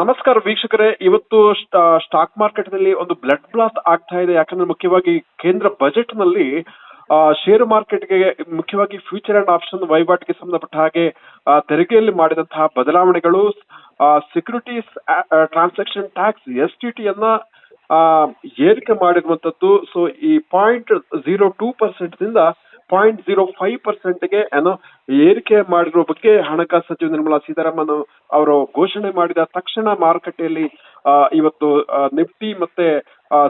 ನಮಸ್ಕಾರ ವೀಕ್ಷಕರೇ. ಇವತ್ತು ಸ್ಟಾಕ್ ಮಾರ್ಕೆಟ್ನಲ್ಲಿ ಒಂದು ಬ್ಲಡ್ ಬ್ಲಾಸ್ಟ್ ಆಗ್ತಾ ಇದೆ. ಯಾಕಂದ್ರೆ ಮುಖ್ಯವಾಗಿ ಕೇಂದ್ರ ಬಜೆಟ್ನಲ್ಲಿ ಷೇರು ಮಾರ್ಕೆಟ್ಗೆ ಮುಖ್ಯವಾಗಿ ಫ್ಯೂಚರ್ ಅಂಡ್ ಆಪ್ಷನ್ ವಹಿವಾಟಿಗೆ ಸಂಬಂಧಪಟ್ಟ ಹಾಗೆ ತೆರಿಗೆಯಲ್ಲಿ ಮಾಡಿದಂತಹ ಬದಲಾವಣೆಗಳು securities transaction tax S T T ಅನ್ನ ಏರಿಕೆ ಮಾಡಿರುವಂತದ್ದು ಸೊ ಈ ಪಾಯಿಂಟ್ ಜೀರೋ ಟೂ ಪರ್ಸೆಂಟ್ ದಿಂದ ಪಾಯಿಂಟ್ ಜೀರೋ ಫೈವ್ ಪರ್ಸೆಂಟ್ಗೆ ಏನೋ ಏರಿಕೆ ಮಾಡಿರುವ ಬಗ್ಗೆ ಹಣಕಾಸು ಸಚಿವ ನಿರ್ಮಲಾ ಸೀತಾರಾಮನ್ ಅವರು ಘೋಷಣೆ ಮಾಡಿದ ತಕ್ಷಣ ಮಾರುಕಟ್ಟೆಯಲ್ಲಿ ಇವತ್ತು ನಿಫ್ಟಿ ಮತ್ತೆ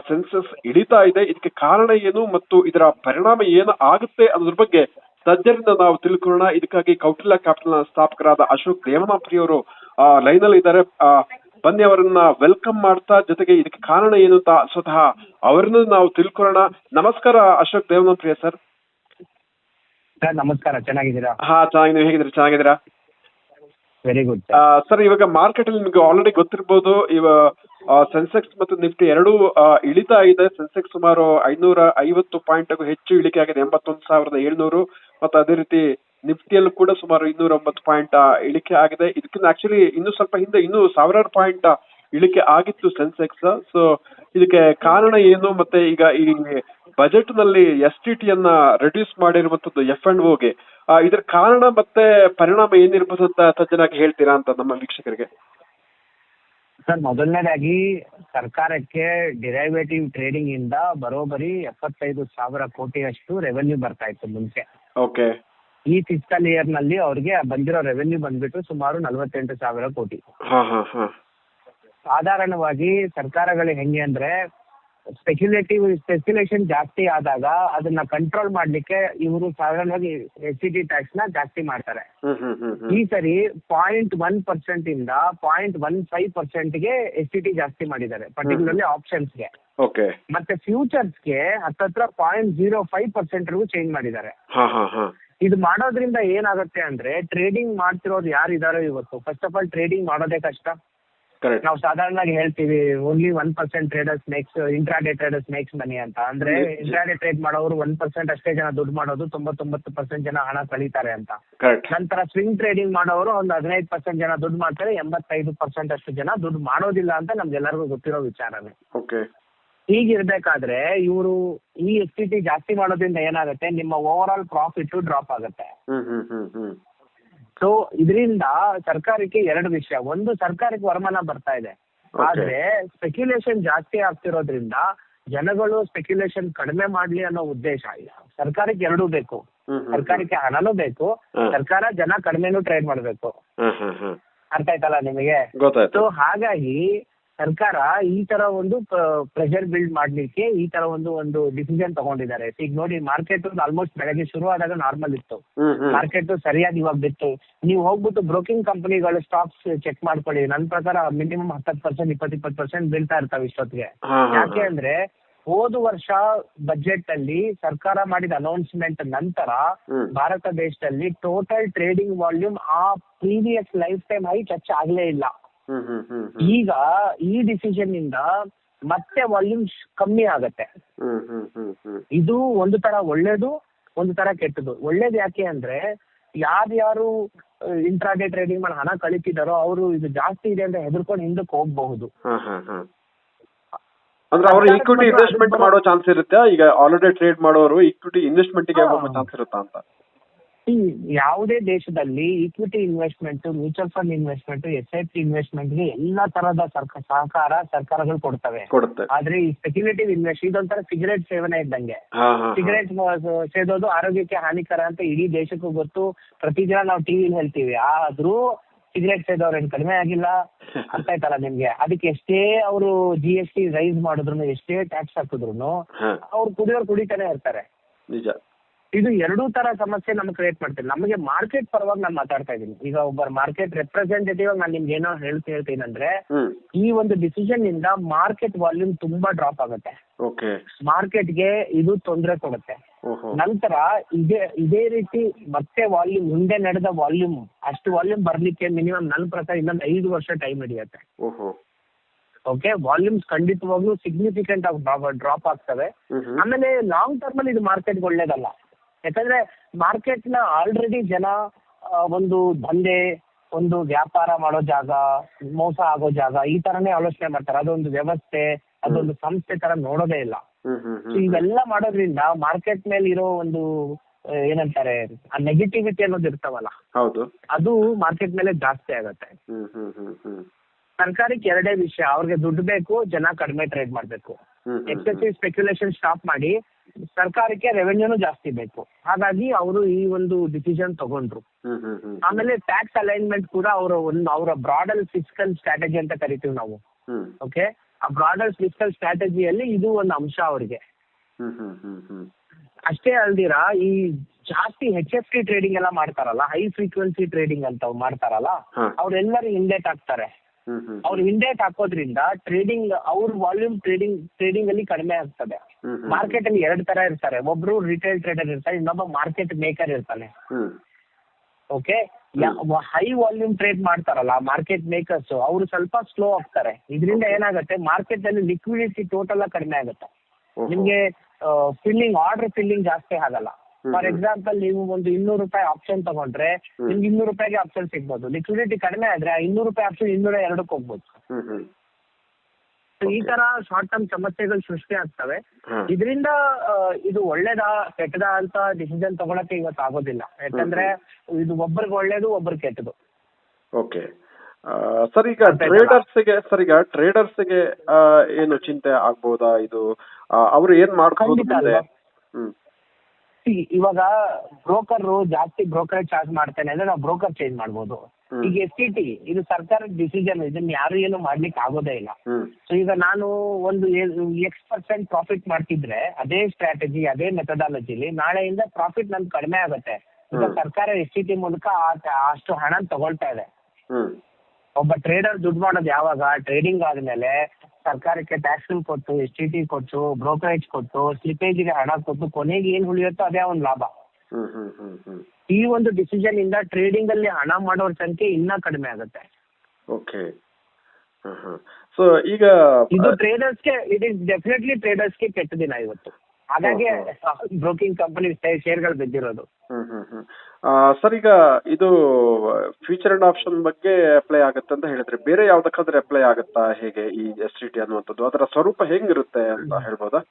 ಸೆನ್ಸಸ್ ಇಳಿತಾ ಇದೆ. ಇದಕ್ಕೆ ಕಾರಣ ಏನು ಮತ್ತು ಇದರ ಪರಿಣಾಮ ಏನು ಆಗುತ್ತೆ ಅನ್ನೋದ್ರ ಬಗ್ಗೆ ತಜ್ಞರಿಂದ ನಾವು ತಿಳ್ಕೊಳ್ಳೋಣ. ಇದಕ್ಕಾಗಿ ಕೌಟಿಲ್ಯ ಕ್ಯಾಪಿಟಲ್ನ ಸ್ಥಾಪಕರಾದ ಅಶೋಕ್ ದೇವನಾಪುರಿ ಅವರು ಲೈನ್ ಅಲ್ಲಿ ಇದ್ದಾರೆ. ಬನ್ನಿ ಅವರನ್ನ ವೆಲ್ಕಮ್ ಮಾಡ್ತಾ ಜೊತೆಗೆ ಇದಕ್ಕೆ ಕಾರಣ ಏನು ಅಂತ ಸ್ವತಃ ಅವರನ್ನು ನಾವು ತಿಳ್ಕೊಳ್ಳೋಣ. ನಮಸ್ಕಾರ ಅಶೋಕ್ ದೇವನಾಪ್ರಿಯ ಸರ್. ಸರ್ ನಮಸ್ಕಾರ. ಚೆನ್ನಾಗಿದ್ದೀರಾ? ಹಾ ಚೆನ್ನಾಗಿ ನೀವು ಹೇಗಿದ್ದೀರಾ? ಚೆನ್ನಾಗಿದ್ದೀರಾ? ವೆರಿ ಗುಡ್ ಸರ್ ಇವಾಗ ಮಾರ್ಕೆಟ್ ಅಲ್ಲಿ ನಿಮ್ಗೆ ಆಲ್ರೆಡಿ ಗೊತ್ತಿರಬಹುದು ಇವ ಸೆನ್ಸೆಕ್ಸ್ ಮತ್ತು ನಿಫ್ಟಿ ಎರಡೂ ಇಳಿತಾ ಇದೆ. ಸೆನ್ಸೆಕ್ಸ್ ಸುಮಾರು ಐನೂರ ಐವತ್ತು ಪಾಯಿಂಟ್ ಹೆಚ್ಚು ಇಳಿಕೆ ಆಗಿದೆ. ಎಂಬತ್ತೊಂದು ಸಾವಿರದ ಏಳ್ನೂರು. ಮತ್ತು ಅದೇ ರೀತಿ ನಿಫ್ಟಿಯಲ್ಲೂ ಕೂಡ ಸುಮಾರು ಇನ್ನೂರ ಒಂಬತ್ತು ಪಾಯಿಂಟ್ ಇಳಿಕೆ ಆಗಿದೆ. ಇದಕ್ಕಿಂತ ಆಕ್ಚುಲಿ ಇನ್ನೂ ಸ್ವಲ್ಪ ಹಿಂದೆ ಇನ್ನೂ ಸಾವಿರಾರು ಪಾಯಿಂಟ್ ಇಳಿಕೆ ಆಗಿತ್ತು ಸೆನ್ಸೆಕ್ಸ್ ಸೊ ಇದಕ್ಕೆ ಕಾರಣ ಏನು? ಮತ್ತೆ ಈಗ ಈ ಬಜೆಟ್ನಲ್ಲಿ ಎಸ್ ಟಿ ಟಿ ಅನ್ನ ರೆಡ್ಯೂಸ್ ಮಾಡಿರುವಂತದ್ದು ಎಫ್ ಅಂಡ್ ಓಗೆ ಇದರ ಕಾರಣ ಮತ್ತೆ ಪರಿಣಾಮ ಏನಿರ್ಬೋದು ಅಂತ ಸಜ್ಜನಾಗಿ ಹೇಳ್ತೀರಾ ಅಂತ ನಮ್ಮ ವೀಕ್ಷಕರಿಗೆ? ಸರ್ ಮೊದಲನೇದಾಗಿ ಸರ್ಕಾರಕ್ಕೆ ಡಿರೈವೇಟಿವ್ ಟ್ರೇಡಿಂಗ್ ಇಂದ ಬರೋಬರಿ ಎಪ್ಪತ್ತೈದು ಸಾವಿರ ಕೋಟಿಯಷ್ಟು ರೆವೆನ್ಯೂ ಬರ್ತಾ ಇತ್ತು ಮುಂಚೆ. ಓಕೆ. ಈ ಫಿಸ್ಕಲ್ ಇಯರ್ನಲ್ಲಿ ಅವ್ರಿಗೆ ಬಂದಿರೋ ರೆವೆನ್ಯೂ ಬಂದ್ಬಿಟ್ಟು ಸುಮಾರು ನಲವತ್ತೆಂಟು ಸಾವಿರ ಕೋಟಿ. ಹಾ ಹಾ ಹಾ. ಸಾಧಾರಣವಾಗಿ ಸರ್ಕಾರಗಳು ಹೆಂಗೆ ಅಂದ್ರೆ ಸ್ಪೆಕ್ಯುಲೇಟಿವ್ ಸ್ಪೆಕ್ಯುಲೇಷನ್ ಜಾಸ್ತಿ ಆದಾಗ ಅದನ್ನ ಕಂಟ್ರೋಲ್ ಮಾಡ್ಲಿಕ್ಕೆ ಇವರು ಸಾಧಾರಣವಾಗಿ ಎಸ್ ಸಿ ಟಿ ಟ್ಯಾಕ್ಸ್ನ ಜಾಸ್ತಿ ಮಾಡ್ತಾರೆ. ಈ ಸರಿ ಪಾಯಿಂಟ್ ಒನ್ ಪರ್ಸೆಂಟ್ ಇಂದ ಪಾಯಿಂಟ್ ಒನ್ ಫೈವ್ ಪರ್ಸೆಂಟ್ಗೆ ಎಸ್ ಟಿ ಟಿ ಜಾಸ್ತಿ ಮಾಡಿದ್ದಾರೆ ಪರ್ಟಿಕ್ಯುಲರ್ಲಿ ಆಪ್ಷನ್ಸ್ಗೆ. ಓಕೆ ಮತ್ತೆ ಫ್ಯೂಚರ್ಸ್ಗೆ ಹತ್ತತ್ರ point zero five percent change ಮಾಡಿದ್ದಾರೆ. ಇದು ಮಾಡೋದ್ರಿಂದ ಏನಾಗುತ್ತೆ ಅಂದ್ರೆ ಟ್ರೇಡಿಂಗ್ ಮಾಡ್ತಿರೋರು ಯಾರು ಇದಾರೋ ಇವತ್ತು? ಫಸ್ಟ್ ಆಫ್ ಆಲ್ ಟ್ರೇಡಿಂಗ್ ಮಾಡೋದೇ ಕಷ್ಟ. ನಾವು ಸಾಧಾರಣವಾಗಿ ಹೇಳ್ತೀವಿ only one percent traders makes intraday traders makes money ಅಂತ. ಅಂದ್ರೆ ಇಂಟ್ರಾಡೇ ಟ್ರೇಡ್ ಮಾಡೋರು ಒನ್ ಪರ್ಸೆಂಟ್ ಅಷ್ಟೇ ಜನ ದುಡ್ಡು ಮಾಡೋದು ತೊಂಬತ್ತೊಂಬತ್ತು ಪರ್ಸೆಂಟ್ ಜನ ಹಣ ಕಳೀತಾರೆ ಅಂತ. ನಂತರ ಸ್ವಿಂಗ್ ಟ್ರೇಡಿಂಗ್ ಮಾಡೋರು ಒಂದು ಹದಿನೈದು ಪರ್ಸೆಂಟ್ ಜನ ದುಡ್ಡು ಮಾಡ್ತಾರೆ ಎಂಬತ್ತೈದು ಪರ್ಸೆಂಟ್ ಅಷ್ಟು ಜನ ದುಡ್ಡು ಮಾಡೋದಿಲ್ಲ ಅಂತ ನಮ್ಗೆಲ್ಲರಿಗೂ ಗೊತ್ತಿರೋ ವಿಚಾರನೇ. ಓಕೆ ಹೀಗಿರ್ಬೇಕಾದ್ರೆ ಇವರು ಈ ಎಸ್ ಟಿ ಟಿ ಜಾಸ್ತಿ ಮಾಡೋದ್ರಿಂದ ಏನಾಗುತ್ತೆ ನಿಮ್ಮ ಓವರ್ ಆಲ್ ಪ್ರಾಫಿಟ್ ಡ್ರಾಪ್ ಆಗುತ್ತೆ ಸೊ ಇದರಿಂದ ಸರ್ಕಾರಕ್ಕೆ ಎರಡು ವಿಷಯ. ಒಂದು ಸರ್ಕಾರಕ್ಕೆ ವರಮಾನ ಬರ್ತಾ ಇದೆ. ಆದ್ರೆ ಸ್ಪೆಕ್ಯುಲೇಷನ್ ಜಾಸ್ತಿ ಆಗ್ತಿರೋದ್ರಿಂದ ಜನಗಳು ಸ್ಪೆಕ್ಯುಲೇಷನ್ ಕಡಿಮೆ ಮಾಡ್ಲಿ ಅನ್ನೋ ಉದ್ದೇಶ. ಇಲ್ಲ ಸರ್ಕಾರಕ್ಕೆ ಎರಡೂ ಬೇಕು. ಸರ್ಕಾರಕ್ಕೆ ಹಣನೂ ಬೇಕು. ಸರ್ಕಾರ ಜನ ಕಡಿಮೆನೂ ಟ್ರೇಡ್ ಮಾಡ್ಬೇಕು. ಅರ್ಥ ಆಯ್ತಲ್ಲ ನಿಮಗೆ? ಸೊ ಹಾಗಾಗಿ ಸರ್ಕಾರ ಈ ತರ ಒಂದು ಪ್ರೆಷರ್ ಬಿಲ್ಡ್ ಮಾಡ್ಲಿಕ್ಕೆ ಈ ತರ ಒಂದು ಒಂದು ಡಿಸಿಷನ್ ತಗೊಂಡಿದ್ದಾರೆ. ಈಗ ನೋಡಿ ಮಾರ್ಕೆಟ್ ಆಲ್ಮೋಸ್ಟ್ ಬೆಳಗ್ಗೆ ಶುರು ಆದಾಗ ನಾರ್ಮಲ್ ಇತ್ತು ಮಾರ್ಕೆಟ್ ಸರಿಯಾಗಿ ಇವಾಗ ಬಿತ್ತು. ನೀವು ಹೋಗ್ಬಿಟ್ಟು ಬ್ರೋಕಿಂಗ್ ಕಂಪನಿಗಳು ಸ್ಟಾಕ್ಸ್ ಚೆಕ್ ಮಾಡ್ಕೊಳ್ಳಿ. ನನ್ನ ಪ್ರಕಾರ ಮಿನಿಮಮ್ ಹತ್ತತ್ತು ಪರ್ಸೆಂಟ್ ಇಪ್ಪತ್ತು ಇಪ್ಪತ್ತು ಪರ್ಸೆಂಟ್ ಬೀಳ್ತಾ ಇರ್ತಾವೆ ಇಷ್ಟೊತ್ತಿಗೆ. ಯಾಕೆ ಅಂದ್ರೆ ಹೋದ ವರ್ಷ ಬಜೆಟ್ ಅಲ್ಲಿ ಸರ್ಕಾರ ಮಾಡಿದ ಅನೌನ್ಸ್ಮೆಂಟ್ ನಂತರ ಭಾರತ ದೇಶದಲ್ಲಿ ಟೋಟಲ್ ಟ್ರೇಡಿಂಗ್ ವಾಲ್ಯೂಮ್ ಆ previous lifetime high touch ಆಗ್ಲೇ ಇಲ್ಲ. ಈಗ ಈ ಡಿಸಿಷನ್ ಇಂದ ಮತ್ತೆ ವಾಲ್ಯೂಮ್ಸ್ ಕಮ್ಮಿ ಆಗತ್ತೆ. ಹ್ಮ್ ಹ್ಮ್ ಹ್ಮ್ ಹ್ಮ್. ಇದು ಒಂದು ತರ ಒಳ್ಳೇದು ಒಂದು ತರ ಕೆಟ್ಟದು. ಒಳ್ಳೇದು ಯಾಕೆ ಅಂದ್ರೆ ಯಾರ್ಯಾರು ಇಂಟ್ರಾಡೇ ಟ್ರೇಡಿಂಗ್ ಮಾಡಿ ಹಣ ಕಳಿತಿದಾರೋ ಅವರು ಇದು ಜಾಸ್ತಿ ಇದೆ ಅಂತ ಹೆದರ್ಕೊಂಡು ಹಿಂದಕ್ಕೆ ಹೋಗಬಹುದು. ಅಂದ್ರೆ ಅವರು ಈಕ್ವಿಟಿ ಇನ್ವೆಸ್ಟ್ಮೆಂಟ್ ಮಾಡೋ ಚಾನ್ಸ್ ಇರುತ್ತೆ. ಈಗ ಆಲ್ರೆಡಿ ಟ್ರೇಡ್ ಮಾಡೋರು ಈಕ್ವಿಟಿ ಇನ್ವೆಸ್ಟ್ಮೆಂಟ್ಗೆ ಹೋಗೋ ಚಾನ್ಸ್ ಇರುತ್ತಾ ಅಂತ. ಯಾವುದೇ ದೇಶದಲ್ಲಿ equity investment mutual fund investment S I P ಇನ್ವೆಸ್ಟ್ಮೆಂಟ್ಗೆ ಎಲ್ಲಾ ತರದ ಸಹಕಾರ ಸರ್ಕಾರಗಳು ಕೊಡ್ತವೆ. ಆದ್ರೆ ಈ ಸ್ಪೆಕ್ಯುಲೇಟಿವ್ ಇನ್ವೆಸ್ಟ್ ಇದೊಂಥರ ಸಿಗರೇಟ್ ಸೇವನೆ ಇದ್ದಂಗೆ. ಸಿಗರೇಟ್ ಸೇದೋದು ಆರೋಗ್ಯಕ್ಕೆ ಹಾನಿಕರ ಅಂತ ಇಡೀ ದೇಶಕ್ಕೂ ಗೊತ್ತು. ಪ್ರತಿದಿನ ನಾವು ಟಿವಿ ಹೇಳ್ತೀವಿ. ಆದ್ರೂ ಸಿಗರೇಟ್ ಸೇದೋರು ಏನ್ ಕಡಿಮೆ ಆಗಿಲ್ಲ. ಅರ್ಥ ಆಯ್ತಲ್ಲ ನಿಮ್ಗೆ? ಅದಕ್ಕೆ ಎಷ್ಟೇ ಅವರು ಜಿ ಎಸ್ ಟಿ ರೈಸ್ ಮಾಡಿದ್ರು ಎಷ್ಟೇ ಟ್ಯಾಕ್ಸ್ ಹಾಕಿದ್ರು ಅವ್ರು ಕುಡಿಯೋರು ಕುಡಿತಾನೆ ಇರ್ತಾರೆ. ನಿಜ. ಇದು ಎರಡೂ ತರ ಸಮಸ್ಯೆ ನಮ್ಗೆ ಕ್ರಿಯೇಟ್ ಮಾಡ್ತೀವಿ ನಮಗೆ ಮಾರ್ಕೆಟ್ ಪರವಾಗಿ ನಾನು ಮಾತಾಡ್ತಾ ಇದ್ದೀನಿ. ಈಗ ಒಬ್ಬ ಮಾರ್ಕೆಟ್ ರೆಪ್ರೆಸೆಂಟೇಟಿವ್ ನಾನು ನಿಮ್ಗೆ ಏನೋ ಹೇಳ್ತಾ ಹೇಳ್ತೀನಿ ಅಂದ್ರೆ ಈ ಒಂದು ಡಿಸಿಷನ್ ಇಂದ ಮಾರ್ಕೆಟ್ ವಾಲ್ಯೂಮ್ ತುಂಬಾ ಡ್ರಾಪ್ ಆಗುತ್ತೆ. ಓಕೆ. ಮಾರ್ಕೆಟ್ಗೆ ಇದು ತೊಂದರೆ ಕೊಡುತ್ತೆ. ನಂತರ ಇದೇ ಇದೇ ರೀತಿ ಮತ್ತೆ ವಾಲ್ಯೂಮ್ ಹಿಂದೆ ನಡೆದ ವಾಲ್ಯೂಮ್ ಅಷ್ಟು ವಾಲ್ಯೂಮ್ ಬರ್ಲಿಕ್ಕೆ ಮಿನಿಮಮ್ ನನ್ನ ಪ್ರಕಾರ ಇನ್ನೊಂದು ಐದು ವರ್ಷ ಟೈಮ್ ಹಿಡಿಯುತ್ತೆ. ಓಕೆ ವಾಲ್ಯೂಮ್ಸ್ ಖಂಡಿತವಾಗ್ಲೂ ಸಿಗ್ನಿಫಿಕೆಂಟ್ ಆಗಿ ಡ್ರಾಪ್ ಆಗ್ತವೆ. ಆಮೇಲೆ ಲಾಂಗ್ ಟರ್ಮ್ ಅಲ್ಲಿ ಇದು ಮಾರ್ಕೆಟ್ ಒಳ್ಳೇದಲ್ಲ. ಯಾಕಂದ್ರೆ ಮಾರ್ಕೆಟ್ನ ಆಲ್ರೆಡಿ ಜನ ಒಂದು ದಂಧೆ ಒಂದು ವ್ಯಾಪಾರ ಮಾಡೋ ಜಾಗ ಮೋಸ ಆಗೋ ಜಾಗ ಈ ತರನೇ ಆಲೋಚನೆ ಮಾಡ್ತಾರೆ. ಅದೊಂದು ವ್ಯವಸ್ಥೆ ಅದೊಂದು ಸಂಸ್ಥೆ ತರ ನೋಡೋದೇ ಇಲ್ಲ. ಇವೆಲ್ಲ ಮಾಡೋದ್ರಿಂದ ಮಾರ್ಕೆಟ್ ಮೇಲೆ ಇರೋ ಒಂದು ಏನಂತಾರೆ ಆ ನೆಗೆಟಿವಿಟಿ ಅನ್ನೋದು ಇರ್ತಾವಲ್ಲ ಹೌದು. ಅದು ಮಾರ್ಕೆಟ್ ಮೇಲೆ ಜಾಸ್ತಿ ಆಗತ್ತೆ. ಸರ್ಕಾರಕ್ಕೆ ಎರಡೇ ವಿಷಯ ಅವ್ರಿಗೆ ದುಡ್ಡು ಬೇಕು ಜನ ಕಡಿಮೆ ಟ್ರೇಡ್ ಮಾಡ್ಬೇಕು. ಎಕ್ಸೆಸಿವ್ ಸ್ಪೆಕ್ಯುಲೇಷನ್ ಸ್ಟಾಪ್ ಮಾಡಿ ಸರ್ಕಾರಕ್ಕೆ ರೆವೆನ್ಯೂನು ಜಾಸ್ತಿ ಬೇಕು. ಹಾಗಾಗಿ ಅವರು ಈ ಒಂದು ಡಿಸಿಷನ್ ತಗೊಂಡ್ರು. ಆಮೇಲೆ ಟ್ಯಾಕ್ಸ್ ಅಲೈನ್ಮೆಂಟ್ ಕೂಡ ಅವರ ಒಂದು ಅವರ ಬ್ರಾಡಲ್ ಫಿಸಿಕಲ್ ಸ್ಟ್ರಾಟಜಿ ಅಂತ ಕರಿತೀವಿ ನಾವು. ಓಕೆ ಆ ಬ್ರಾಡಲ್ ಫಿಸಿಕಲ್ ಸ್ಟ್ರಾಟಜಿಯಲ್ಲಿ ಇದು ಒಂದು ಅಂಶ ಅವರಿಗೆ. ಅಷ್ಟೇ ಅಲ್ದಿರ ಈ ಜಾಸ್ತಿ ಹೆಚ್ ಎಫ್ ಟಿ ಟ್ರೇಡಿಂಗ್ ಎಲ್ಲ ಮಾಡ್ತಾರಲ್ಲ ಹೈ ಫ್ರೀಕ್ವೆನ್ಸಿ ಟ್ರೇಡಿಂಗ್ ಅಂತ ಮಾಡ್ತಾರಲ್ಲ. ಅವ್ರೆಲ್ಲರೂ ಇಂಡೆಟ್ ಹಾಕ್ತಾರೆ ಹ್ಮ್ ಅವ್ರು ಇಂಡೆಕ್ಸ್ ಹಾಕೋದ್ರಿಂದ ಟ್ರೇಡಿಂಗ್ ಅವ್ರ ವಾಲ್ಯೂಮ್ ಟ್ರೇಡಿಂಗ್ ಟ್ರೇಡಿಂಗ್ ಅಲ್ಲಿ ಕಡಿಮೆ ಆಗ್ತದೆ. ಮಾರ್ಕೆಟ್ ಅಲ್ಲಿ ಎರಡ್ ತರ ಇರ್ತಾರೆ. ಒಬ್ರು ರಿಟೇಲ್ ಟ್ರೇಡರ್ ಇರ್ತಾರೆ ಇನ್ನೊಬ್ಬ ಮಾರ್ಕೆಟ್ ಮೇಕರ್ ಇರ್ತಾನೆ. ಓಕೆ ಹೈ ವಾಲ್ಯೂಮ್ ಟ್ರೇಡ್ ಮಾಡ್ತಾರಲ್ಲ ಮಾರ್ಕೆಟ್ ಮೇಕರ್ಸ್ ಅವರು ಸ್ವಲ್ಪ ಸ್ಲೋ ಆಗ್ತಾರೆ. ಇದರಿಂದ ಏನಾಗುತ್ತೆ ಮಾರ್ಕೆಟ್ ಅಲ್ಲಿ ಲಿಕ್ವಿಡಿಟಿ ಟೋಟಲ್ ಕಡಿಮೆ ಆಗುತ್ತೆ. ನಿಮ್ಗೆ ಫಿಲ್ಲಿಂಗ್ ಆರ್ಡರ್ ಫಿಲ್ಲಿಂಗ್ ಜಾಸ್ತಿ ಆಗಲ್ಲ. ಫಾರ್. ಎಕ್ಸಾಂಪಲ್ ನೀವು ಒಂದು ಇನ್ನೂರು ರೂಪಾಯಿ ಆಪ್ಷನ್ ತಗೊಂಡ್ರೆ. ನಿಮ್ಗೆ ಇನ್ನೂರು ರೂಪಾಯಿಗೆ ಆಪ್ಷನ್ ಸಿಗ್ಬೋದು. ಲಿಕ್ವಿಡಿಟಿ ಕಡಿಮೆ ಆದ್ರೆ ಆ ಇನ್ನೂರು ರೂಪಾಯಿ ಆಪ್ಷನ್ ಇನ್ನೂರ ಎರಡಕ್ಕೆ ಹೋಗ್ಬೋದು. ಈ ತರ ಶಾರ್ಟ್ ಟರ್ಮ್ ಸಮಸ್ಯೆಗಳು ಸೃಷ್ಟಿ ಆಗ್ತವೆ. ಇದರಿಂದ ಇದು ಒಳ್ಳೇದಾ ಕೆಟ್ಟದಾ ಅಂತ ಡಿಸಿಷನ್ ತಗೊಳಕ್ಕೆ ಇವತ್ತು ಆಗೋದಿಲ್ಲ. ಯಾಕಂದ್ರೆ ಇದು ಒಬ್ಬರಿಗೆ ಒಳ್ಳೇದು ಒಬ್ಬರಿಗೆ ಕೆಟ್ಟದು. ಓಕೆ ಸರ್ ಈಗ ಟ್ರೇಡರ್ಸ್ಗೆ ಟ್ರೇಡರ್ಸ್ಗೆ ಸರ್ ಈಗ ಟ್ರೇಡರ್ಸ್ಗೆ ಏನು ಚಿಂತೆ ಆಗ್ಬೋದಾ ಇದು? ಅವರು ಏನ್ ಮಾಡ್ಬೋದು ಖಂಡಿತ ಮುಂದೆ ಅಲ್ವಾ? ಹ್ಮ್ See, ಇವಾಗ ಬ್ರೋಕರ್ ಜಾಸ್ತಿ ಬ್ರೋಕರೇಜ್ ಚಾರ್ಜ್ ಮಾಡ್ತೇನೆ ಅಂದ್ರೆ ನಾವು ಬ್ರೋಕರ್ ಚೇಂಜ್ ಮಾಡ್ಬೋದು. ಈಗ ಎಸ್ ಟಿ ಟಿ ಇದು ಸರ್ಕಾರದ ಡಿಸಿಷನ್ ಇದನ್ನ ಯಾರು ಏನು ಮಾಡ್ಲಿಕ್ಕೆ ಆಗೋದೇ ಇಲ್ಲ. ಸೊ ಈಗ ನಾನು ಒಂದು ಎಕ್ಸ್ ಪರ್ಸೆಂಟ್ ಪ್ರಾಫಿಟ್ ಮಾಡ್ತಿದ್ರೆ ಅದೇ ಸ್ಟ್ರಾಟಜಿ ಅದೇ ಮೆಥಡಾಲಜಿಲಿ ನಾಳೆಯಿಂದ ಪ್ರಾಫಿಟ್ ನನ್ ಕಡಿಮೆ ಆಗುತ್ತೆ. ಈಗ ಸರ್ಕಾರ ಎಸ್ ಟಿ ಟಿ ಮೂಲಕ ಅಷ್ಟು ಹಣ ತಗೊಳ್ತಾ ಇದೆ. ಒಬ್ಬ ಟ್ರೇಡರ್ ದುಡ್ಡು ಮಾಡೋದು ಯಾವಾಗ? ಟ್ರೇಡಿಂಗ್ ಆದ್ಮೇಲೆ ಸರ್ಕಾರಕ್ಕೆ ಟ್ಯಾಕ್ಸ್ ಕೊಟ್ಟು ಎಸ್ ಟಿ ಟಿ ಕೊಟ್ಟು ಬ್ರೋಕರೇಜ್ ಕೊಟ್ಟು ಸ್ಲಿಪೇಜ್ಗೆ ಹಣ ಕೊಟ್ಟು ಕೊನೆಗೆ ಏನ್ ಉಳಿಯುತ್ತೋ ಅದೇ ಒಂದು ಲಾಭ. ಈ ಒಂದು ಡಿಸಿಷನ್ ಇಂದ ಟ್ರೇಡಿಂಗ್ ಅಲ್ಲಿ ಹಣ ಮಾಡೋರ ಸಂಖ್ಯೆ ಇನ್ನ ಕಡಿಮೆ ಆಗುತ್ತೆ. ಓಕೆ ಸೊ ಈಗ ಇದು ಟ್ರೇಡರ್ಸ್ಗೆ ಇಟ್ ಇಸ್ ಡೆಫಿನೆಟ್ಲಿ ಟ್ರೇಡರ್ಸ್ಗೆ ಕೆಟ್ಟ ದಿನ ಇವತ್ತು. ಹಾಗಾಗಿ ಬ್ರೋಕಿಂಗ್ ಕಂಪನಿ ಶೇರ್ಗಳು ಬಿದ್ದಿರೋದು. Hmm hmm hmm. ಸರ್ ಈಗ ಇದು ಫ್ಯೂಚರ್ ಅಂಡ್ ಆಪ್ಷನ್ ಬಗ್ಗೆ ಅಪ್ಲೈ ಆಗುತ್ತೆ ಅಂತ ಹೇಳಿದ್ರೆ. ಬೇರೆ ಯಾವ್ದಕ್ಕಾದ್ರೆ ಅಪ್ಲೈ ಆಗುತ್ತಾ? ಹೇಗೆ ಈ ಎಸ್ ಟಿ ಟಿ ಅನ್ನುವಂಥದ್ದು? ಅದರ ಸ್ವರೂಪ ಹೆಂಗಿರುತ್ತೆ ಅಂತ ಹೇಳ್ಬೋದಾ?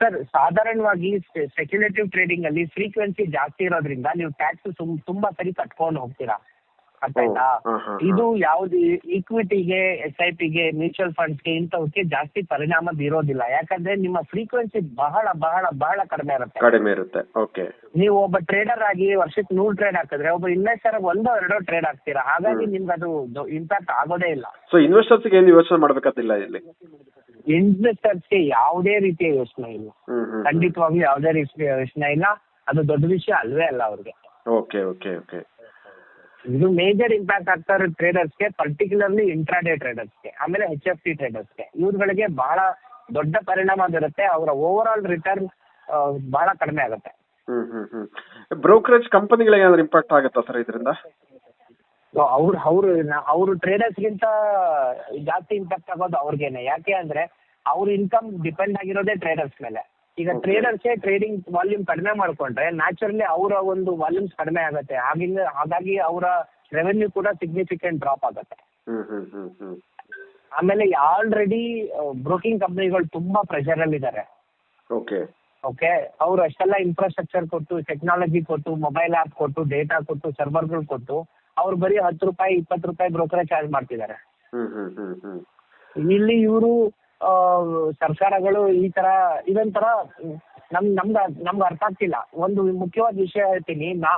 ಸರ್ ಸಾಧಾರಣವಾಗಿ ಸೆಕ್ಯುಲೇಟಿವ್ ಟ್ರೇಡಿಂಗ್ ಅಲ್ಲಿ ಫ್ರೀಕ್ವೆನ್ಸಿ ಜಾಸ್ತಿ ಇರೋದ್ರಿಂದ ನೀವು ಟ್ಯಾಕ್ಸ್ ತುಂಬಾ ಸರಿ ಕಟ್ಕೊಂಡು ಹೋಗ್ತೀರಾ. ಅರ್ಥ ಆಯ್ತಾ. ಇದು ಯಾವ್ದು ಈಕ್ವಿಟಿಗೆ ಎಸ್ ಐ ಪಿಗೆ ಮ್ಯೂಚುವಲ್ ಫಂಡ್ಸ್ಗೆ ಇಂಥವಕ್ಕೆ ಜಾಸ್ತಿ ಪರಿಣಾಮ ಬೀರೋದಿಲ್ಲ. ಯಾಕಂದ್ರೆ ನಿಮ್ಮ ಫ್ರೀಕ್ವೆನ್ಸಿ ಬಹಳ ಬಹಳ ಬಹಳ ಕಡಿಮೆ ಇರುತ್ತೆ. ಕಡಿಮೆ ಇರುತ್ತೆ. ಓಕೆ ನೀವು ಒಬ್ಬ ಟ್ರೇಡರ್ ಆಗಿ ವರ್ಷಕ್ಕೆ ನೂರು ಟ್ರೇಡ್ ಹಾಕಿದ್ರೆ ಒಬ್ಬ ಇನ್ವೆಸ್ಟರ್ ಒಂದೋ ಎರಡೋ ಟ್ರೇಡ್ ಹಾಕ್ತೀರಾ? ಹಾಗಾಗಿ. ನಿಮ್ಗೆ ಅದು ಇಂಪ್ಯಾಕ್ಟ್ ಆಗೋದೇ ಇಲ್ಲ. ಸೊ ಇನ್ವೆಸ್ಟರ್ಸ್ಗೆ ಏನು ಯೋಚನೆ ಮಾಡ್ಬೇಕಾಗಿಲ್ಲ ಇಲ್ಲಿ? ಇನ್ವೆಸ್ಟರ್ಸ್ಗೆ ಯಾವುದೇ ರೀತಿಯ ಯೋಚನೆ ಇಲ್ಲ. ಖಂಡಿತವಾಗ್ಲೂ ಯಾವುದೇ ರೀತಿಯ ಯೋಚನೆ ಇಲ್ಲ. ಅದು ದೊಡ್ಡ ವಿಷಯ ಅಲ್ವೇ ಅಲ್ಲ ಅವ್ರಿಗೆ. ಓಕೆ ಓಕೆ ಓಕೆ ಇದು ಮೇಜರ್ ಇಂಪ್ಯಾಕ್ಟ್ ಆಗ್ತಾ ಇರೋ ಟ್ರೇಡರ್ಸ್ಗೆ ಪರ್ಟಿಕ್ಯುಲರ್ಲಿ ಇಂಟ್ರಾಡೇ ಟ್ರೇಡರ್ಸ್ಗೆ ಆಮೇಲೆ ಹೆಚ್ ಎಫ್ ಟಿ ಟ್ರೇಡರ್ಸ್ಗೆ ಇವ್ರುಗಳಿಗೆ ಬಹಳ ದೊಡ್ಡ ಪರಿಣಾಮ ಬೀರುತ್ತೆ. ಅವರ ಓವರ್ ಆಲ್ ರಿಟರ್ನ್ ಬಹಳ ಕಡಿಮೆ ಆಗುತ್ತೆ. ಬ್ರೋಕರೇಜ್ ಕಂಪನಿಗಳಿಗೆ ಏನಾದ್ರು ಇಂಪ್ಯಾಕ್ಟ್ ಆಗುತ್ತಾ ಸರ್ ಇದರಿಂದ? ಅವ್ರು ಅವ್ರು ಅವ್ರು ಅವರು ಟ್ರೇಡರ್ಸ್ಗಿಂತ ಜಾಸ್ತಿ ಇಂಪ್ಯಾಕ್ಟ್ ಆಗೋದು ಅವ್ರಿಗೇನೆ. ಯಾಕೆ ಅಂದ್ರೆ ಅವ್ರ ಇನ್ಕಮ್ ಡಿಪೆಂಡ್ ಆಗಿರೋದೇ ಟ್ರೇಡರ್ಸ್ ಮೇಲೆ. ಈಗ ಟ್ರೇಡರ್ಸ್ ಟ್ರೇಡಿಂಗ್ ವಾಲ್ಯೂಮ್ ಕಡಿಮೆ ಮಾಡ್ಕೊಂಡ್ರೆ ನ್ಯಾಚುರಲಿ ಅವರ ಒಂದು ವಾಲ್ಯೂಮ್ಸ್ ಕಡಿಮೆ ಆಗುತ್ತೆ. ಹಾಗಿಂದ ಹಾಗಾಗಿ ಅವರ ರೆವೆನ್ಯೂ ಕೂಡ ಸಿಗ್ನಿಫಿಕೆಂಟ್ ಡ್ರಾಪ್ ಆಗುತ್ತೆ. ಹ್ಮ್ ಹ್ಮ್ ಹ್ಮ್ ಹ್ಮ್. ಆಮೇಲೆ ಆಲ್ರೆಡಿ ಬ್ರೋಕಿಂಗ್ ಕಂಪ್ನಿಗಳು ತುಂಬಾ ಪ್ರೆಷರ್ ಅಲ್ಲಿ ಇದ್ದಾರೆ ಓಕೆ ಓಕೆ ಅವ್ರು ಅಷ್ಟೆಲ್ಲ ಇನ್ಫ್ರಾಸ್ಟ್ರಕ್ಚರ್ ಕೊಟ್ಟು ಟೆಕ್ನಾಲಜಿ ಕೊಟ್ಟು ಮೊಬೈಲ್ ಆಪ್ ಕೊಟ್ಟು ಡೇಟಾ ಕೊಟ್ಟು ಸರ್ವರ್ಗಳು ಕೊಟ್ಟು ಅವ್ರು ಬರೀ ಹತ್ತು ರೂಪಾಯಿ ಇಪ್ಪತ್ತು ರೂಪಾಯಿ ಬ್ರೋಕರೇಜ್ ಚಾರ್ಜ್ ಮಾಡ್ತಿದ್ದಾರೆ. ಹ್ಮ್ ಹ್ಮ್ ಹ್ಮ್ ಹ್ಮ್. ಇಲ್ಲಿ ಇವರು ಸರ್ಕಾರಗಳು ಈ ತರ ಇದೊಂಥರ ನಮ್ ನಮ್ಗ ನಮ್ಗೆ ಅರ್ಥ ಆಗ್ತಿಲ್ಲ. ಒಂದು ಮುಖ್ಯವಾದ ವಿಷಯ ಹೇಳ್ತೀನಿ. ನಾ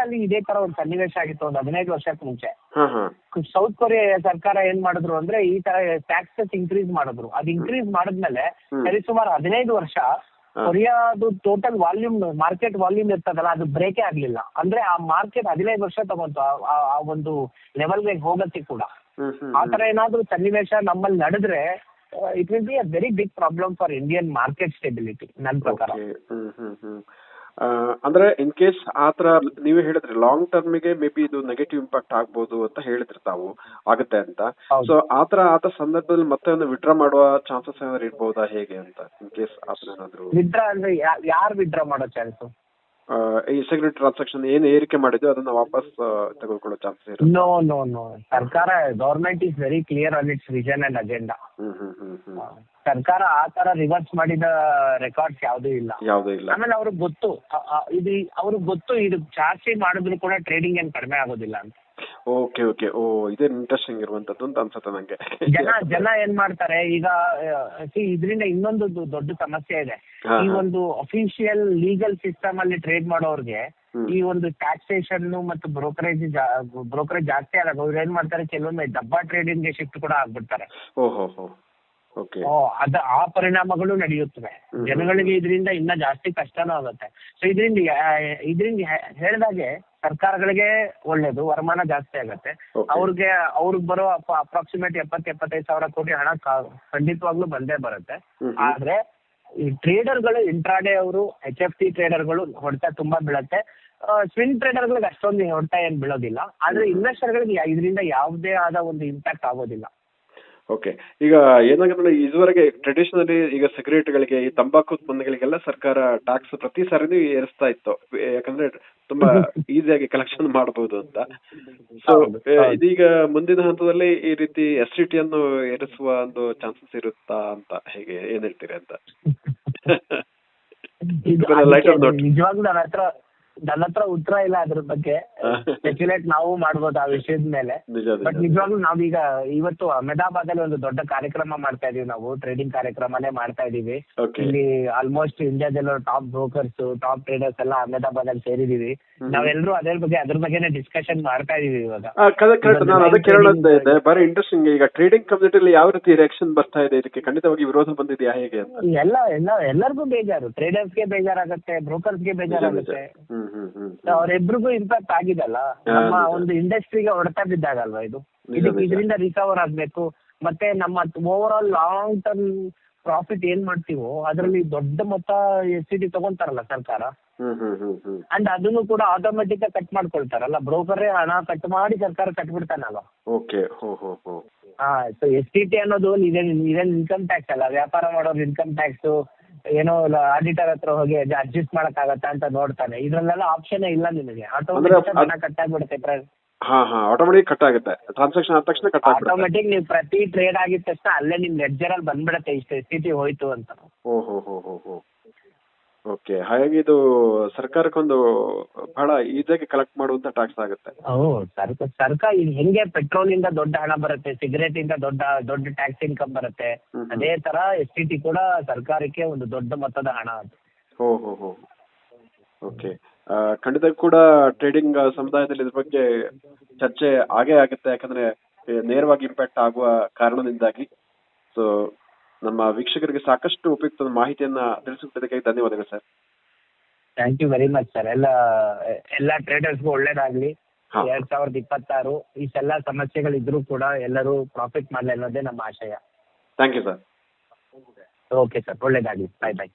ಅಲ್ಲಿ ಇದೇ ತರ ಒಂದು ಸನ್ನಿವೇಶ ಆಗಿತ್ತು ಒಂದು ಹದಿನೈದು ವರ್ಷಕ್ಕೆ ಮುಂಚೆ. ಸೌತ್ ಕೊರಿಯಾ ಸರ್ಕಾರ ಏನ್ ಮಾಡಿದ್ರು ಅಂದ್ರೆ ಈ ತರ ಟ್ಯಾಕ್ಸಸ್ ಇನ್ಕ್ರೀಸ್ ಮಾಡಿದ್ರು. ಅದು ಇನ್ಕ್ರೀಸ್ ಮಾಡಿದ್ಮೇಲೆ ಸರಿ ಸುಮಾರು ಹದಿನೈದು ವರ್ಷ ಕೊರಿಯಾ ಕೊರಿಯಾದು ಟೋಟಲ್ ವಾಲ್ಯೂಮ್ ಮಾರ್ಕೆಟ್ ವಾಲ್ಯೂಮ್ ಇರ್ತದಲ್ಲ ಅದು ಬ್ರೇಕೇ ಆಗ್ಲಿಲ್ಲ. ಅಂದ್ರೆ ಆ ಮಾರ್ಕೆಟ್ ಹದಿನೈದು ವರ್ಷ ತಗೊಂತು ಆ- ಒಂದು ಲೆವೆಲ್ಗೆ ಹೋಗಕ್ಕೆ ಕೂಡ. ಆತರ ಏನಾದ್ರು ಆ ತರ ಏನಾದ್ರೂ ಸನ್ನಿವೇಶ ನಮ್ಮಲ್ಲಿ ನಡೆದ್ರೆ it will be a very big problem for Indian market stability ನನ್ನ ಪ್ರಕಾರ. ಅಂದ್ರೆ ಇನ್ ಕೇಸ್ ಆತರ ನೀವೇ ಹೇಳಿದ್ರಿ ಲಾಂಗ್ ಟರ್ಮಿಗೆ ಮೇ ಬಿ ಇದು ನೆಗೆಟಿವ್ ಇಂಪ್ಯಾಕ್ಟ್ ಆಗ್ಬೋದು ಅಂತ ಹೇಳಿದ್ರಿ ತಾವು ಆಗುತ್ತೆ ಅಂತ. ಸೊ ಆತರ ಆತ ಸಂದರ್ಭದಲ್ಲಿ ಮತ್ತೆ ಒಂದು ವಿಡ್ರಾ ಮಾಡುವ ಚಾನ್ಸಸ್ ಏನಾದ್ರು ಇರ್ಬೋದಾ ಹೇಗೆ ಅಂತ ಇನ್ ಕೇಸ್ ಆತರ ಏನಾದ್ರು? ವಿಡ್ರಾ ಅಂದ್ರೆ ಯಾರು ವಿಡ್ರಾ ಮಾಡೋ ಚಾನ್ಸ್ ಸೆಕ್ಯೂರಿಟಿ ಟ್ರಾನ್ಸಾಕ್ಷನ್ ಏನು ಏರಿಕೆ ಮಾಡಿದ್ರು ಅದನ್ನ ವಾಪಸ್ ತಗೊಳ್ಕೊಳ್ಳೋ ಚಾನ್ಸ್ ಚಾನ್ಸಸ್ ಇರುತ್ತೆ. ನೋ ನೋ ನೋ ಸರ್ಕಾರ government is very clear on its vision and agenda ಸರ್ಕಾರ ಆ ತರ ರಿವರ್ಸ್ ಮಾಡಿದ ರೆಕಾರ್ಡ್ಸ್ ಯಾವುದೂ ಇಲ್ಲ. ಯಾವುದೂ ಇಲ್ಲ. ಆಮೇಲೆ ಅವ್ರಿಗೆ ಗೊತ್ತು ಇದು ಅವ್ರಿಗೆ ಗೊತ್ತು ಇದು ಜಾಸ್ತಿ ಮಾಡಿದ್ರು ಕೂಡ ಟ್ರೇಡಿಂಗ್ ಏನ್ ಕಡಿಮೆ ಆಗೋದಿಲ್ಲ ಅಂತ. ಓಕೆ ಓಕೆ ಓ ಇದು ಇಂಟ್ರೆಸ್ಟಿಂಗ್ ಇರುವಂತದ್ದು ಅಂತ ಅನ್ಸುತ್ತೆ ನಂಗೆ. ಜನ ಜನ ಏನ್ ಮಾಡ್ತಾರೆ ಈಗ ಇದರಿಂದ ಇನ್ನೊಂದು ದೊಡ್ಡ ಸಮಸ್ಯೆ ಇದೆ. ಈ ಒಂದು ಅಫಿಷಿಯಲ್ ಲೀಗಲ್ ಸಿಸ್ಟಮ್ ಅಲ್ಲಿ ಟ್ರೇಡ್ ಮಾಡೋರ್ಗೆ ಈ ಒಂದು ಟ್ಯಾಕ್ಸೇಷನ್ ಮತ್ತು ಬ್ರೋಕರೇಜ್ ಬ್ರೋಕರೇಜ್ ಜಾಸ್ತಿ ಆದಾಗ ಅವ್ರು ಏನ್ ಮಾಡ್ತಾರೆ ಕೆಲವೊಮ್ಮೆ ಡಬ್ಬಾ ಟ್ರೇಡಿಂಗ್ಗೆ ಶಿಫ್ಟ್ ಕೂಡ ಆಗ್ಬಿಡ್ತಾರೆ. ಅದ ಆ ಪರಿಣಾಮಗಳು ನಡೆಯುತ್ತವೆ. ಜನಗಳಿಗೆ ಇದರಿಂದ ಇನ್ನ ಜಾಸ್ತಿ ಕಷ್ಟನೂ ಆಗುತ್ತೆ. ಸೊ ಇದರಿಂದ ಇದರಿಂದ ಹೇಳಿದಾಗೆ ಸರ್ಕಾರಗಳಿಗೆ ಒಳ್ಳೇದು ವರಮಾನ ಜಾಸ್ತಿ ಆಗುತ್ತೆ. ಅವ್ರಿಗೆ ಅವ್ರಿಗೆ ಬರೋ ಅಪ್ರಾಕ್ಸಿಮೇಟ್ ಎಪ್ಪತ್ ಎಪ್ಪತ್ತೈದು ಸಾವಿರ ಕೋಟಿ ಹಣ ಖಂಡಿತವಾಗ್ಲೂ ಬಂದೇ ಬರುತ್ತೆ. ಆದ್ರೆ ಈ ಟ್ರೇಡರ್ಗಳು ಇಂಟ್ರಾಡೇ ಅವರು ಎಚ್ ಎಫ್ ಟಿ ಟ್ರೇಡರ್ಗಳು ಹೊಡೆತ ತುಂಬಾ ಬೀಳತ್ತೆ. ಸ್ವಿಂಗ್ ಟ್ರೇಡರ್ಗಳಿಗೆ ಅಷ್ಟೊಂದು ಹೊಡೆತ ಏನ್ ಬೀಳೋದಿಲ್ಲ. ಆದ್ರೆ ಇನ್ವೆಸ್ಟರ್ಗಳಿಗೆ ಇದರಿಂದ ಯಾವುದೇ ಆದ ಒಂದು ಇಂಪ್ಯಾಕ್ಟ್ ಆಗೋದಿಲ್ಲ. ಓಕೆ ಈಗ ಏನಾಗುತ್ತೆ ಇದುವರೆಗೆ ಟ್ರೆಡಿಷನಲಿ ಈಗ ಸಿಗರೇಟ್ಗಳಿಗೆ ಈ ತಂಬಾಕು ಉತ್ಪನ್ನಗಳಿಗೆಲ್ಲ ಸರ್ಕಾರ ಟ್ಯಾಕ್ಸ್ ಪ್ರತಿ ಸಾರಿನೂ ಏರಿಸ್ತಾ ಇತ್ತು. ಯಾಕಂದ್ರೆ ತುಂಬಾ ಈಸಿಯಾಗಿ ಕಲೆಕ್ಷನ್ ಮಾಡಬಹುದು ಅಂತ ಸೊ. ಇದೀಗ ಮುಂದಿನ ಹಂತದಲ್ಲಿ ಈ ರೀತಿ ಎಸ್ ಟಿ ಅನ್ನು ಏರಿಸುವ ಒಂದು ಚಾನ್ಸಸ್ ಇರುತ್ತಾ ಅಂತ ಹೇಗೆ ಏನ್ ಹೇಳ್ತೀರಿ ಅಂತ. ನಿಜವಾಗ್ಲೂ ನನ್ನ ಹತ್ರ ನನ್ನ ಹತ್ರ ಉತ್ತರ ಇಲ್ಲ ಅದ್ರ ಬಗ್ಗೆ. ಸ್ಪೆಕ್ಯುಲೇಟ್ ನಾವು ಮಾಡ್ಬೋದು ಆ ವಿಷಯದ ಮೇಲೆ. ಬಟ್ ನಿಜ. ನಿಜವಾಗ್ಲೂ ನಾವೀಗ ಇವತ್ತು ಅಹಮದಾಬಾದ್ ಅಲ್ಲಿ ಒಂದು ದೊಡ್ಡ ಕಾರ್ಯಕ್ರಮ ಮಾಡ್ತಾ ಇದೀವಿ ನಾವು. ಟ್ರೇಡಿಂಗ್ ಕಾರ್ಯಕ್ರಮನೇ ಮಾಡ್ತಾ ಇದೀವಿ. ಇಲ್ಲಿ ಆಲ್ಮೋಸ್ಟ್ ಇಂಡಿಯಾದಲ್ಲಿರೋ ಟಾಪ್ ಬ್ರೋಕರ್ಸ್ ಟಾಪ್ ಟ್ರೇಡರ್ಸ್ ಎಲ್ಲ ಅಹಮದಾಬಾದ್ ಅಲ್ಲಿ ಸೇರಿದೀವಿ. ನಾವೆಲ್ಲರೂ ಅದ್ರ ಬಗ್ಗೆ ಅದ್ರ ಬಗ್ಗೆನೇ ಡಿಸ್ಕಷನ್ ಮಾಡ್ತಾ ಇದೀವಿ ಇವಾಗ. ನಾನು ಅದಕ್ಕೆ ಹೇಳೋದು ಇದೆ. ಬಾರಿ ಇಂಟ್ರೆಸ್ಟಿಂಗ್ ಈಗ ಟ್ರೇಡಿಂಗ್ ಅಲ್ಲಿ ಯಾವ ರೀತಿ ರಿಯಾಕ್ಷನ್ ಬರ್ತಾ ಇದೆ ಇದಕ್ಕೆ? ಖಂಡಿತವಾಗಿ ವಿರೋಧ ಬಂದಿದೆಯಾ ಹೇಗೆ ಅಂತ? ಎಲ್ಲ ಎಲ್ಲ ಎಲ್ಲರಿಗೂ ಬೇಜಾರು. ಟ್ರೇಡರ್ಸ್ಗೆ ಬೇಜಾರಾಗುತ್ತೆ ಬ್ರೋಕರ್ಸ್ಗೆ ಬೇಜಾರಾಗುತ್ತೆ. ಅವ್ರಿಬ್ರಿಗೂ ಇಂಪ್ಯಾಕ್ಟ್ ಆಗಿದಲ್ಲ? ನಮ್ಮ ಒಂದು ಇಂಡಸ್ಟ್ರಿಗೆ ಹೊಡೆತ ಬಿದ್ದಾಗಲ್ವಾ ಇದು. ಇದರಿಂದ ರಿಕವರ್ ಆಗ್ಬೇಕು. ಮತ್ತೆ ನಮ್ಮ overall long term profit ಏನ್ ಮಾಡ್ತೀವೋ ಅದರಲ್ಲಿ ದೊಡ್ಡ ಮೊತ್ತ ಎಸ್ ಸಿ ಟಿ ತಗೊಂತಾರಲ್ಲ ಸರ್ಕಾರ. ಅಂಡ್ ಅದನ್ನು ಕೂಡ ಆಟೋಮೆಟಿಕ್ ಕಟ್ ಮಾಡ್ಕೊಳ್ತಾರಲ್ಲ. ಬ್ರೋಕರೇ ಹಣ ಕಟ್ ಮಾಡಿ ಸರ್ಕಾರ ಕಟ್ಬಿಡ್ತಾನಲ್ಲ ಓಕೆ ಹೋ ಸೊ ಎಸ್ ಟಿ ಟಿ ಅನ್ನೋದು ಇದೇನ್ ಇನ್ಕಮ್ ಟ್ಯಾಕ್ಸ್ ಅಲ್ಲ? ವ್ಯಾಪಾರ ಮಾಡೋರ್ ಇನ್ಕಮ್ ಟ್ಯಾಕ್ಸ್ ಏನೋ ಆಡಿಟರ್ ಹತ್ರ ಹೋಗಿ ಅಡ್ಜಸ್ಟ್ ಮಾಡಕ್ ಆಗತ್ತಾ ಅಂತ ನೋಡ್ತಾನೆ. ಇದ್ರಲ್ಲೆಲ್ಲ ಆಪ್ಷನ್ ಇಲ್ಲ ನಿಮಗೆ ಆಟೋಮೆಟಿಕ್ ಹಣ ಕಟ್ ಆಗ್ಬಿಡುತ್ತೆ ಹಾ ಹಾ ಆಟೋಮೆಟಿಕ್ ಕಟ್ ಆಗುತ್ತೆ. ಟ್ರಾನ್ಸಾಕ್ಷನ್ ಆದ ತಕ್ಷಣ ಕಟ್ ಆಟೋಮೆಟಿಕ್ ನೀವು ಪ್ರತಿ ಟ್ರೇಡ್ ಆಗಿದ ತಕ್ಷಣ ಅಲ್ಲೇ ನಿಮ್ ಲೆಡ್ಜರ್ ಅಲ್ಲಿ ಬಂದ್ಬಿಡತ್ತೆ ಇಷ್ಟು ಟಿ ಹೋಯ್ತು ಅಂತ. ಓ ಹೋ ಹೋ ಹೋ. ಓಕೆ ಹಾಗಾಗಿ ಇದು ಸರ್ಕಾರಕ್ಕೊಂದು ಬಹಳ ಈಸಿಯಾಗಿ ಕಲೆಕ್ಟ್ ಮಾಡುವಂತ ಟ್ಯಾಕ್ಸ್ ಆಗುತ್ತೆ. ಸರ್ಕ ಸರ್ಕಾರ ಈಗ ಹೆಂಗೆ ಪೆಟ್ರೋಲ್ ಇಂದ ದೊಡ್ಡ ಹಣ ಬರುತ್ತೆ ಸಿಗರೇಟ್ ಇಂದ ದೊಡ್ಡ ದೊಡ್ಡ ಟ್ಯಾಕ್ಸ್ ಇನ್ಕಮ್ ಬರುತ್ತೆ ಹ್ಮ್. ಅದೇ ತರ ಎಸ್ ಟಿ ಟಿ ಕೂಡ ಸರ್ಕಾರಕ್ಕೆ ಒಂದು ದೊಡ್ಡ ಮೊತ್ತದ ಹಣ ಅದು. ಹೋ ಹೋ ಹೋ. ಓಕೆ ಖಂಡಿತ ಕೂಡ ಟ್ರೇಡಿಂಗ್ ಸಮುದಾಯದಲ್ಲಿ ಇದ್ರ ಬಗ್ಗೆ ಚರ್ಚೆ ಆಗೇ ಆಗುತ್ತೆ ಯಾಕಂದ್ರೆ ಏ, ನೇರವಾಗಿ ಇಂಪ್ಯಾಕ್ಟ್ ಆಗುವ ಕಾರಣದಿಂದಾಗಿ. ಸೊ ನಮ್ಮ ವೀಕ್ಷಕರಿಗೆ ಸಾಕಷ್ಟು ಉಪಯುಕ್ತ ಮಾಹಿತಿಯನ್ನ ತಿಳಿಸಿಕೊಟ್ಟಿದ್ದಕ್ಕೆ ಧನ್ಯವಾದಗಳು sir thank you very much sir ಎಲ್ಲ ಎಲ್ಲ ಟ್ರೇಡರ್ಸ್ಗೂ ಒಳ್ಳೇದಾಗ್ಲಿ. ಎರಡ್ ಸಾವಿರದ ಇಪ್ಪತ್ತಾರು ಇಷ್ಟೆಲ್ಲ ಸಮಸ್ಯೆಗಳಿದ್ರು ಕೂಡ ಎಲ್ಲರೂ ಪ್ರಾಫಿಟ್ ಮಾಡಲಿ ಅನ್ನೋದೇ ನಮ್ಮ ಆಶಯ. Thank you sir okay sir ಒಳ್ಳೇದಾಗ್ಲಿ. Bye bye